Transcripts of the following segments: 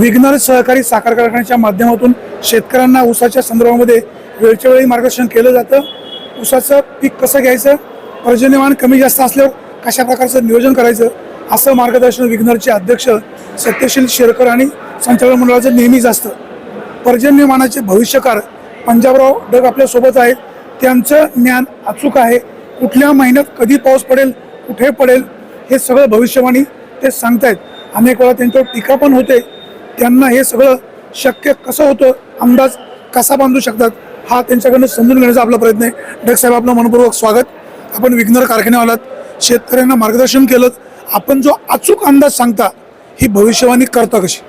विघ्नर सहकारी साखर कारखान्याच्या माध्यमातून शेतकऱ्यांना ऊसाच्या संदर्भामध्ये वेळच्या वेळी मार्गदर्शन केलं जातं. ऊसाचं पीक कसं घ्यायचं? पर्जन्यमान कमी जास्त असल्यावर कशा प्रकारचं नियोजन करायचं? असं मार्गदर्शन विघ्नरचे अध्यक्ष सत्यशील शेरकर आणि संचालन मंडळाचं नेहमीच असतं. पर्जन्यमानाचे भविष्यकार पंजाबराव डग आपल्यासोबत आहेत. त्यांचं ज्ञान अचूक आहे. कुठल्या महिन्यात कधी पाऊस पडेल कुठे पडेल हे सगळं भविष्यवाणी ते सांगतायत. अनेक वेळा त्यांच्यावर टीका पण होते. त्यांना हे सगळं शक्य कसं होतं अंदाज कसा बांधू शकतात हा त्यांच्याकडनं समजून घेण्याचा आपला प्रयत्न आहे. डग साहेब आपलं मनपूर्वक स्वागत. आपण विघ्नर कारखान्यावालात शेतकऱ्यांना मार्गदर्शन केलं आपण जो अचूक अंदाज सांगता ही भविष्यवाणी करता कशी?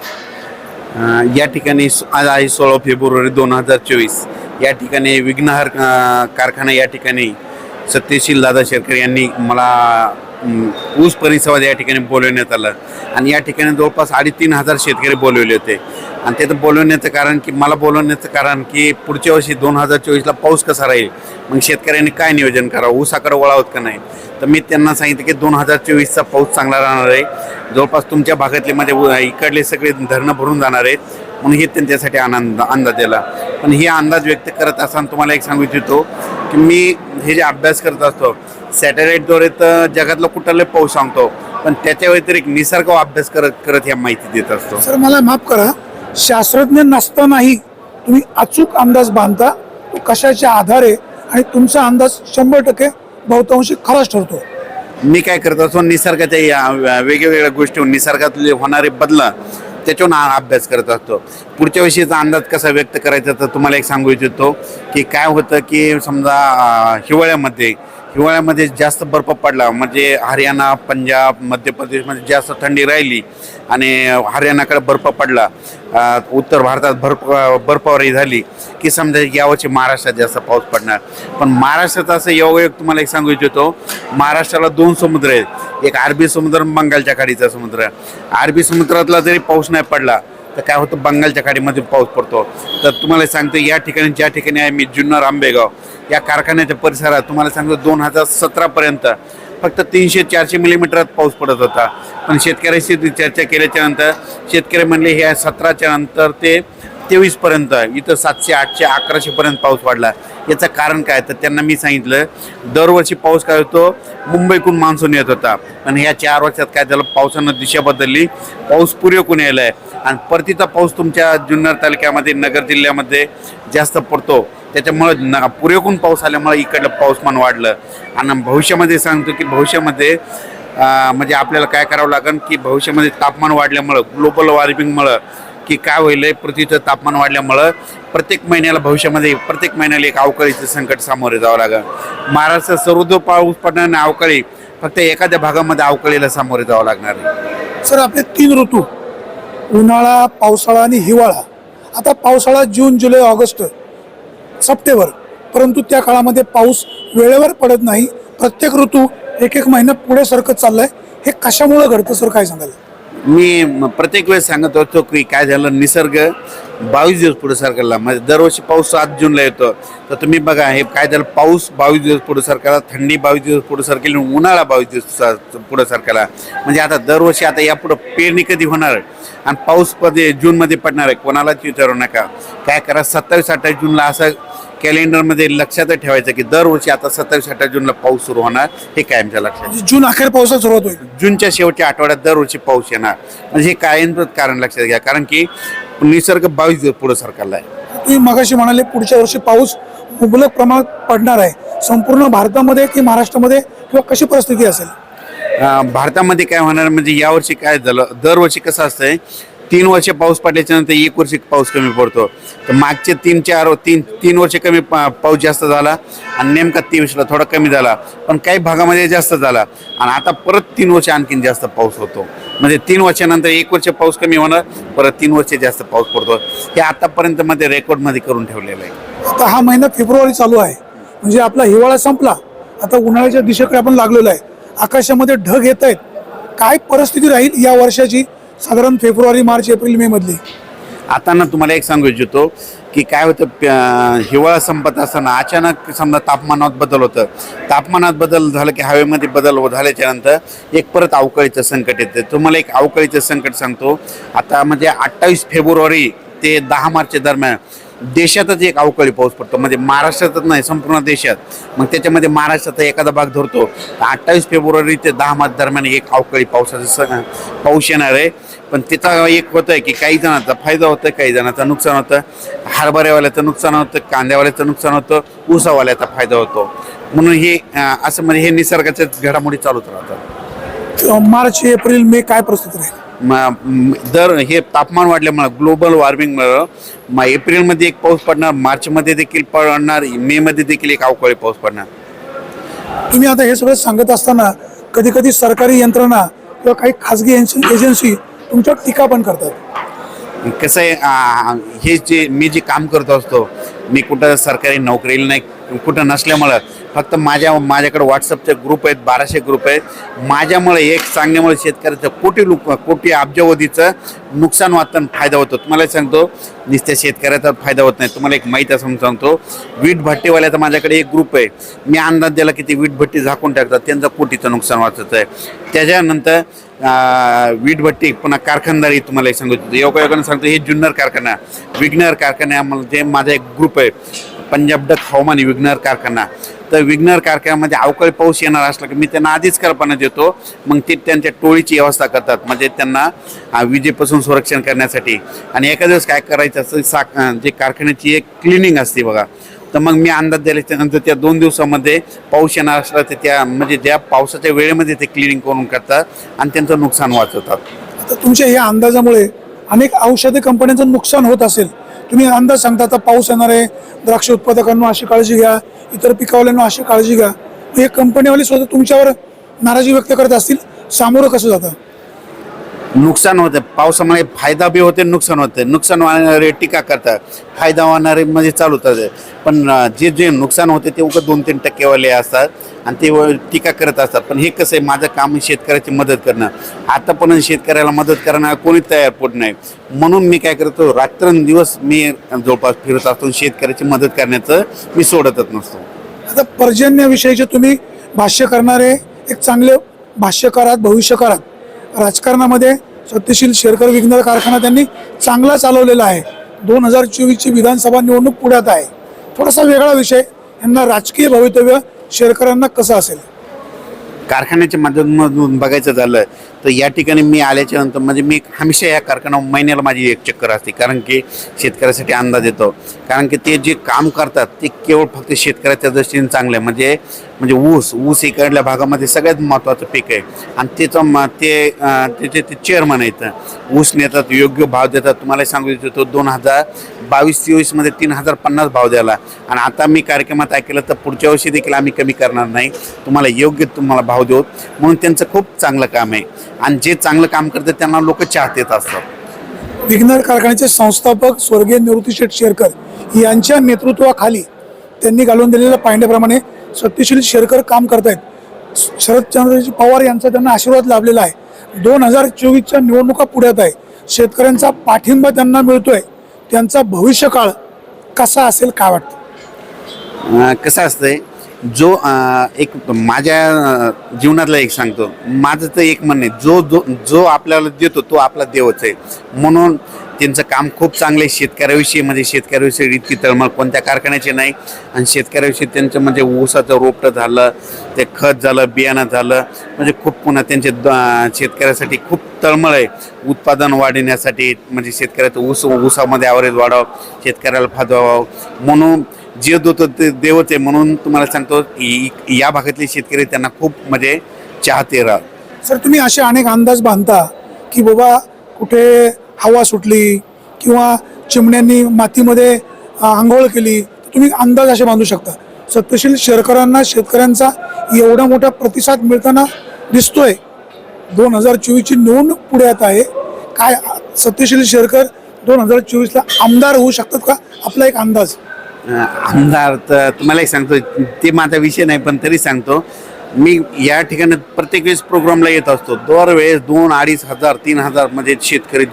या ठिकाणी आज आहे सोळा फेब्रुवारी दोन हजार चोवीस. या ठिकाणी विघ्नहार कारखाना या ठिकाणी सत्यशील दादा शेरकर यांनी मला ऊस परिसंवाद या ठिकाणी बोलवण्यात आला. आणि या ठिकाणी जवळपास अडीतीन हजार शेतकरी बोलवले होते. आणि त्याचं बोलवण्याचं कारण की मला बोलवण्याचं कारण की पुढच्या वर्षी दोन हजार चोवीसला पाऊस कसा राहील? मग शेतकऱ्यांनी काय नियोजन करावं? ऊसाकडे वळावत का नाही? तर मी त्यांना सांगितलं की दोन हजार चोवीसचा पाऊस चांगला राहणार आहे. जवळपास तुमच्या भागातले म्हणजे माझे इकडले सगळे धरणं भरून जाणार आहेत. म्हणून हे त्यांच्यासाठी आनंद अंदाज दिला. पण हे अंदाज व्यक्त करत असताना तुम्हाला एक सांगू इच्छितो की मी हे जे अभ्यास करत असतो सॅटेलाईटद्वारे तर जगातलं कुठलं पाऊस सांगतो पण त्याच्या व्यतिरिक्त निसर्ग अभ्यास करत करत ह्या माहिती देत असतो. सर मला माफ करा. शास्त्रज्ञ नसतानाही तुम्ही अचूक अंदाज बांधता तो कशाच्या आधारे आणि तुमचा अंदाज शंभर टक्के बहुतांशी खराच ठरतो. मी काय करत असतो निसर्गाच्या या वेगवेगळ्या गोष्टी निसर्गातले होणारे बदल त्याच्यावर अभ्यास करत असतो. पुढच्या विषयीचा अंदाज कसा व्यक्त करायचा तर तुम्हाला एक सांगू इच्छितो की काय होतं की समजा हिवाळ्यामध्ये हिवाळ्यामध्ये जास्त बर्फ पडला. म्हणजे हरियाणा पंजाब मध्य प्रदेशमध्ये जास्त थंडी राहिली आणि हरियाणाकडे बर्फ पडला. उत्तर भारतात बर्फ बर्फावरी झाली की समजा यावर्षी महाराष्ट्रात जास्त पाऊस पडणार. पण महाराष्ट्रात असं योगायोग तुम्हाला एक सांगू इच्छितो. महाराष्ट्राला दोन समुद्र आहेत. एक अरबी समुद्र बंगालच्या खाडीचा समुद्र. अरबी समुद्रातला जरी पाऊस नाही पडला तर काय होतं? बंगालच्या खाडीमध्ये पाऊस पडतो. तर तुम्हाला सांगतो या ठिकाणी ज्या ठिकाणी आहे मी जुन्नर आंबेगाव. या कारखान्याच्या परिसरात तुम्हाला सांगतो दोन हजार सतरापर्यंत फक्त तीनशे चारशे मिलीमीटरात पाऊस पडत होता. पण शेतकऱ्याशी चर्चा केल्याच्यानंतर शेतकरी म्हणले हे सतराच्या नंतर ते तेवीसपर्यंत इथं सातशे आठशे अकराशेपर्यंत पाऊस वाढला. याचं कारण काय? तर त्यांना मी सांगितलं दरवर्षी पाऊस काय होतो? मुंबईकडून मान्सून येत होता. पण ह्या चार वर्षात काय झालं? पावसानं दिशा बदलली. पाऊस पुरेकून यायला आहे आणि परतीचा पाऊस तुमच्या जुन्नर तालुक्यामध्ये नगर जिल्ह्यामध्ये जास्त पडतो. त्याच्यामुळं न पुरेकून पाऊस आल्यामुळे इकडलं पाऊसमान वाढलं. आणि भविष्यामध्ये सांगतो की भविष्यामध्ये म्हणजे आपल्याला काय करावं लागेल की भविष्यामध्ये तापमान वाढल्यामुळं ग्लोबल वॉर्मिंगमुळं की काय होईल पृथ्वीचं तापमान वाढल्यामुळं प्रत्येक महिन्याला भविष्यामध्ये प्रत्येक महिन्याला एक अवकाळीचं संकट सामोरे जावं लागेल महाराष्ट्रात सर्वदूर पाऊस पडणार अवकाळी फक्त एखाद्या भागामध्ये अवकाळीला सामोरे जावं लागणार आहे. सर आपले तीन ऋतू उन्हाळा पावसाळा आणि हिवाळा. आता पावसाळा जून जुलै ऑगस्ट सप्टेंबर परंतु त्या काळामध्ये पाऊस वेळेवर पडत नाही. प्रत्येक ऋतू एक एक महिना पुढे सरकत चाललाय. हे कशामुळे घडतं सर? काय सांगाल? मी प्रत्येक वेळेस सांगत होतो की काय झालं? निसर्ग बावीस दिवस पुढे सरकारला म्हणजे दरवर्षी पाऊस सात जूनला येतो. तर तुम्ही बघा हे काय झालं? पाऊस बावीस दिवस पुढे सरकारला थंडी बावीस दिवस पुढे सरकेल उन्हाळा बावीस दिवस पुढे सरकारला म्हणजे आता दरवर्षी आता यापुढं पेरणी कधी होणार? आणि पाऊस कधी जूनमध्ये पडणार आहे? कोणालाच विचारू नका. काय करा? सत्तावीस अठ्ठावीस जूनला असं कॅलेंडरमध्ये लक्षात ठेवायचं की दरवर्षी आता सत्तावीस अठ्ठावीस जूनला पाऊस सुरू होणार हे कायमच्या लक्षात जून अखेर पावसाला सुरुवात होईल. जूनच्या शेवटच्या आठवड्यात दरवर्षी पाऊस येणार. म्हणजे हे कायमच कारण लक्षात घ्या कारण की निसर्ग बावीस दिवस पुढे सरकारला आहे. तुम्ही मगाशी म्हणाले पुढच्या वर्षी पाऊस मुबलक प्रमाणात पडणार आहे. संपूर्ण भारतामध्ये की महाराष्ट्रामध्ये किंवा कशी परिस्थिती असेल? भारतामध्ये काय होणार म्हणजे यावर्षी काय झालं दरवर्षी कसं असतंय तीन वर्ष पाऊस पडल्याच्या नंतर एक वर्ष पाऊस कमी पडतो. तर मागचे तीन चार तीन तीन वर्ष कमी पाऊस जास्त झाला आणि नेमका तेवीसला थोडा कमी झाला. पण काही भागामध्ये जास्त झाला आणि आता परत तीन वर्ष आणखीन जास्त पाऊस होतो. म्हणजे तीन वर्षानंतर एक वर्ष पाऊस कमी होणार परत तीन वर्ष जास्त पाऊस पडतो. हे आतापर्यंत मध्ये रेकॉर्डमध्ये करून ठेवलेलं आहे. आता हा महिना फेब्रुवारी चालू आहे. म्हणजे आपला हिवाळा संपला. आता उन्हाळ्याच्या दिशेकडे आपण लागलेलो आहे. आकाशामध्ये ढग येत आहेत. काय परिस्थिती राहील या वर्षाची? साधारण फेब्रुवारी मार्च एप्रिल मे मधली. आता ना तुम्हाला एक सांगू इच्छितो की काय होतं प- हिवाळा संपत असताना अचानक समजा तापमानात बदल होतं. तापमानात बदल झालं की हवेमध्ये बदल झाल्याच्यानंतर झाल्याच्यानंतर एक परत अवकाळीचं संकट येतं. तुम्हाला एक अवकाळीचं संकट सांगतो. आता म्हणजे अठ्ठावीस फेब्रुवारी ते दहा मार्च दरम्यान देशातच एक अवकाळी पाऊस पडतो. म्हणजे महाराष्ट्रातच नाही संपूर्ण देशात. मग त्याच्यामध्ये महाराष्ट्राचा एखादा भाग धरतो. अठ्ठावीस फेब्रुवारी ते दहा मार्च दरम्यान एक अवकाळी पावसाचा स- पाऊस येणार आहे. पण त्याचा एक होतं की काही जणांचा फायदा होतं काही जणांचा नुकसान होतं. हरभऱ्यावाल्याचं नुकसान होतं कांद्यावाल्याचं नुकसान होतं ऊसावाल्याचा फायदा होतो. म्हणून हे असं म्हणजे हे निसर्गाच्या घडामोडी चालूच राहतात. मार्च एप्रिल मे काय परिस्थिती राहील? दर हे तापमान वाढल्यामुळं ग्लोबल वॉर्मिंगमुळं मग एप्रिलमध्ये एक पाऊस पडणार मार्चमध्ये देखील पडणार मेमध्ये देखील एक अवकाळी पाऊस पडणार. तुम्ही आता हे सगळं सांगत असताना कधी कधी सरकारी यंत्रणा किंवा काही खाजगी एजन्सी तुमच्यावर टीका पण करतात. कसं आहे हे जे मी जे काम करत असतो मी कुठं सरकारी नोकरीला नाही कुठं नसल्यामुळं फक्त माझ्या माझ्याकडे व्हॉट्सअपचे ग्रुप आहेत बाराशे ग्रुप आहेत. माझ्यामुळे एक सांगण्यामुळे शेतकऱ्याचं कोटी लोक कोटी अब्जावधीचं नुकसान वाचताना फायदा होतो. तुम्हाला एक सांगतो नुसत्या शेतकऱ्याचा फायदा होत नाही. तुम्हाला एक माहीत असं सांगतो वीट भट्टीवाल्याचा माझ्याकडे एक ग्रुप आहे. मी अंदाज दिला की ती वीट भट्टी झाकून टाकतात. त्यांचं कोटीचं नुकसान वाचत आहे. त्याच्यानंतर अं, वीट भट्टी पुन्हा कारखानदारी तुम्हाला एक सांगू योगायोगानं सांगतो हे जुन्नर कारखाना विघ्नर कारखान्यामध्ये माझा एक ग्रुप आहे. पंजाब डक हवामान विघ्नर कारखाना. तर विघ्नर कारखान्यामध्ये अवकाळी पाऊस येणार असला की मी त्यांना आधीच कल्पना देतो. मग ते त्यांच्या टोळीची व्यवस्था करतात. म्हणजे त्यांना विजेपासून संरक्षण करण्यासाठी. आणि एका दिवस काय करायचं असं सा जे कारखान्याची एक क्लिनिंग असते बघा. तर मग मी अंदाज दिल्याच्या त्यानंतर त्या दोन दिवसामध्ये पाऊस येणार असला तर त्या म्हणजे ज्या पावसाच्या वेळेमध्ये ते क्लिनिंग करून करतात आणि त्यांचं नुकसान वाचवतात. आता तुमच्या या अंदाजामुळे अनेक औषधी कंपन्यांचं नुकसान होत असेल. तुम्ही अंदाज सांगता आता पाऊस येणार आहे द्राक्ष उत्पादकांना अशी काळजी घ्या इतर पिकावाल्यांना अशी काळजी घ्या. हे कंपनीवाले स्वतः तुमच्यावर नाराजी व्यक्त करत असतील सामोरं कसं जातं? नुकसान होतं. पावसामुळे फायदा बी होते नुकसान होते. नुकसान वाहणारे टीका करतात. फायदा होणारे म्हणजे चालू पण जे जे नुकसान होते ते उगं दोन तीन टक्केवाले असतात आणि ते टीका करत असतात. पण हे कसं आहे माझं काम शेतकऱ्याची मदत करणं. आतापर्यंत शेतकऱ्याला मदत करणार कोणी तयार पडत नाही. म्हणून मी काय करतो रात्रंदिवस मी जवळपास फिरत असतो शेतकऱ्याची मदत करण्याचं मी सोडतच नसतो. आता पर्जन्याविषयीचे तुम्ही भाष्य करणारे एक चांगले भाष्यकारात भविष्यकारात राजकारणामध्ये सत्यशील शेरकर विघ्नर कारखाना त्यांनी चांगला चालवलेला आहे. दोन हजार चोवीसची विधानसभा निवडणूक पुढ्यात आहे. थोडासा वेगळा विषय यांना राजकीय भवितव्य शेरकरांना कसं असेल? कारखान्याच्या माध्यमातून बघायचं झालं तर या ठिकाणी मी आल्याच्यानंतर म्हणजे मी हमेशा या कारखाना महिन्याला माझी एक चक्कर असते कारण की शेतकऱ्यासाठी अंदाज येतो. कारण की ते जे काम करतात ते केवळ फक्त शेतकऱ्याच्या दृष्टीने चांगलं आहे. म्हणजे म्हणजे ऊस ऊस इकडल्या भागामध्ये सगळ्यात महत्त्वाचं पीक आहे. आणि त्याचं म ते त्याचे ते चेअरमन आहेत. ऊस नेतात योग्य भाव देतात. तुम्हाला सांगू इच्छितो दोन हजार बावीस तेवीसमध्ये तीन हजार पन्नास भाव द्यायला. आणि आता मी कार्यक्रमात ऐकलं तर पुढच्या वर्षी देखील आम्ही कमी करणार नाही. तुम्हाला योग्य तुम्हाला भाव देऊ. म्हणून त्यांचं खूप चांगलं काम आहे. आणि जे चांगलं काम करतात त्यांना लोक चाहतेत असतात. विघ्नर कारखान्याचे संस्थापक स्वर्गीय निवृत्ती शेठ शेरकर यांच्या नेतृत्वाखाली त्यांनी घालून दिलेल्या पाहिण्याप्रमाणे सत्यशील शेरकर काम करतायत. शरदचंद्रजी पवार यांचा त्यांना आशीर्वाद लाभलेला आहे. दोन हजार चोवीसच्या निवडणुका पुढ्यात आहे शेतकऱ्यांचा पाठिंबा त्यांना मिळतोय. त्यांचा भविष्यकाळ कसा असेल काय वाटतं? कसं असतंय? जो आ, एक माझ्या जीवनातला एक सांगतो. माझं तर एक म्हणणं आहे जो जो जो आपल्याला देतो तो आपला देवच आहे. म्हणून त्यांचं काम खूप चांगलं आहे. शेतकऱ्याविषयी म्हणजे शेतकऱ्याविषयी इतकी तळमळ कोणत्या कारखान्याची नाही. आणि शेतकऱ्याविषयी त्यांचं म्हणजे ऊसाचं रोपटं झालं ते खत झालं बियाणं झालं. म्हणजे खूप पुन्हा त्यांचे द- शेतकऱ्यासाठी खूप तळमळ आहे. उत्पादन वाढवण्यासाठी म्हणजे शेतकऱ्याचं ऊस ऊसामध्ये ॲव्हरेज वाढावं शेतकऱ्याला फायदा म्हणून जे देतो ते देवच आहे म्हणून तुम्हाला सांगतो इ- या भागातले शेतकरी त्यांना खूप म्हणजे चाहते राहत सर तुम्ही असे अनेक अंदाज बांधता की बाबा कुठे हवा सुटली किंवा चिमण्यांनी मातीमध्ये आंघोळ केली तुम्ही अंदाज असे बांधू शकता. सत्यशील शेरकरांना शेतकऱ्यांचा एवढा मोठा प्रतिसाद मिळताना दिसतोय. दोन हजार चोवीसची नोंद पुढे येत आहे. काय सत्यशील शेरकर दोन हजार चोवीसला आमदार होऊ शकतात का? आपला एक अंदाज. आमदार तर तुम्हाला एक सांगतो ते माझा विषय नाही पण तरी सांगतो. मी या ठिकाणी प्रत्येक वेळेस प्रोग्रामला येत असतो. दर वेळेस दोन अडीच हजार तीन हजार म्हणजे शेतकरी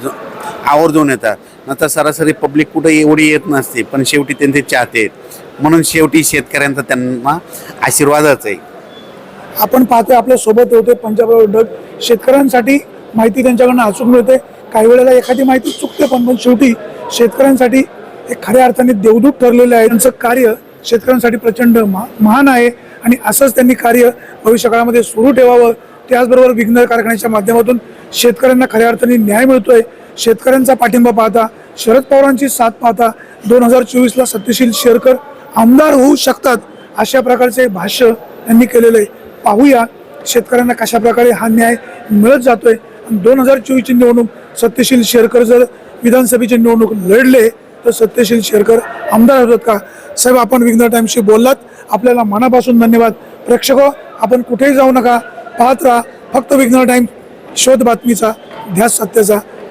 आवर्जून येतात. नंतर सरासरी पब्लिक कुठे एवढी येत नसते पण शेवटी त्यांचे चाहते आहेत. म्हणून शेवटी शेतकऱ्यांचा त्यांना आशीर्वादच आहे. आपण पाहतोय आपल्यासोबत होते पंजाबराव डग शेतकऱ्यांसाठी माहिती त्यांच्याकडनं अचूक मिळते. काही वेळेला एखादी माहिती चुकते पण पण शेवटी शेतकऱ्यांसाठी एक खऱ्या अर्थाने देवदूत ठरलेलं आहे. त्यांचं कार्य शेतकऱ्यांसाठी प्रचंड महान आहे आणि असंच त्यांनी कार्य भविष्यकाळामध्ये सुरू ठेवावं. त्याचबरोबर विघ्न कारखान्याच्या माध्यमातून शेतकऱ्यांना खऱ्या अर्थाने न्याय मिळतोय. शेतकऱ्यांचा पाठिंबा पाहता शरद पवारांची साथ पाहता दोन हजार चोवीसला सत्यशील शेरकर आमदार होऊ शकतात अशा प्रकारचे भाष्य त्यांनी केलेलं आहे. पाहूया शेतकऱ्यांना कशा प्रकारे हा न्याय मिळत जातोय. दोन हजार चोवीसची निवडणूक सत्यशील शेरकर जर विधानसभेची निवडणूक लढले तर सत्यशील शेरकर आमदार होतात का? साहेब आपण विघ्न टाईमशी बोललात. आपल्याला मनापासून धन्यवाद. प्रेक्षक हो, आपण कुठेही जाऊ नका. पाहत राहा. फक्त विघ्न टाईम शोध बातमीचा ध्यास सत्याचा.